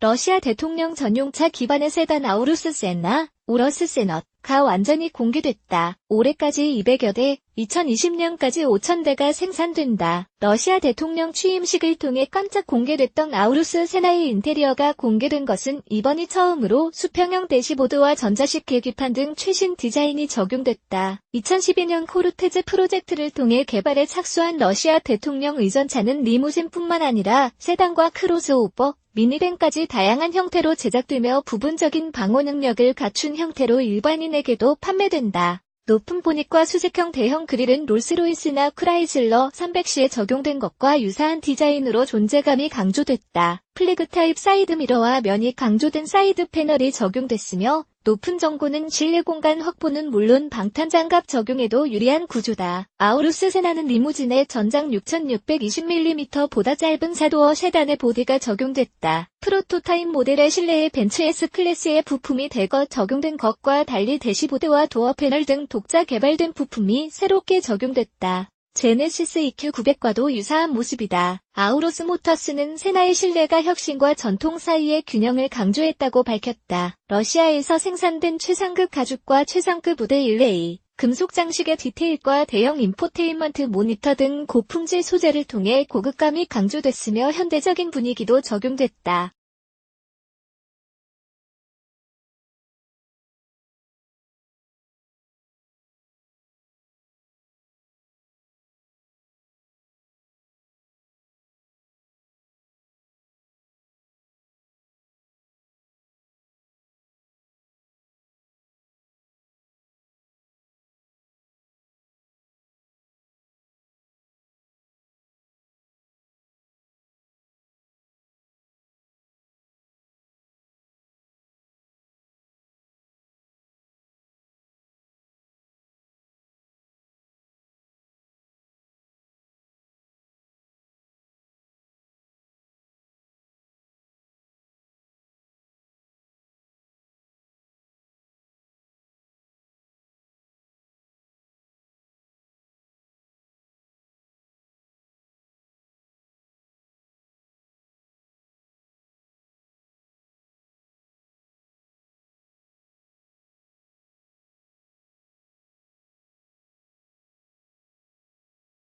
러시아 대통령 전용차 기반의 세단 아우루스 세나, 우러스 세넛가 완전히 공개됐다. 올해까지 200여 대, 2020년까지 5,000대가 생산된다. 러시아 대통령 취임식을 통해 깜짝 공개됐던 아우루스 세나의 인테리어가 공개된 것은 이번이 처음으로 수평형 대시보드와 전자식 계기판 등 최신 디자인이 적용됐다. 2012년 코르테즈 프로젝트를 통해 개발에 착수한 러시아 대통령 의전차는 리무진뿐만 아니라 세단과 크로스오버, 미니밴까지 다양한 형태로 제작되며 부분적인 방호 능력을 갖춘 형태로 일반인에게도 판매된다. 높은 보닛과 수직형 대형 그릴은 롤스로이스나 크라이슬러 300C에 적용된 것과 유사한 디자인으로 존재감이 강조됐다. 플래그 타입 사이드 미러와 면이 강조된 사이드 패널이 적용됐으며 높은 정고는 실내 공간 확보는 물론 방탄장갑 적용에도 유리한 구조다. 아우루스 세나는 리무진의 전장 6620mm보다 짧은 사도어 세단의 보디가 적용됐다. 프로토타입 모델의 실내에 벤츠 S클래스의 부품이 대거 적용된 것과 달리 대시보드와 도어 패널 등 독자 개발된 부품이 새롭게 적용됐다. 제네시스 EQ900과도 유사한 모습이다. 아우로스 모터스는 세나의 신뢰가 혁신과 전통 사이의 균형을 강조했다고 밝혔다. 러시아에서 생산된 최상급 가죽과 최상급 우드 일레이, 금속 장식의 디테일과 대형 인포테인먼트 모니터 등 고품질 소재를 통해 고급감이 강조됐으며 현대적인 분위기도 적용됐다.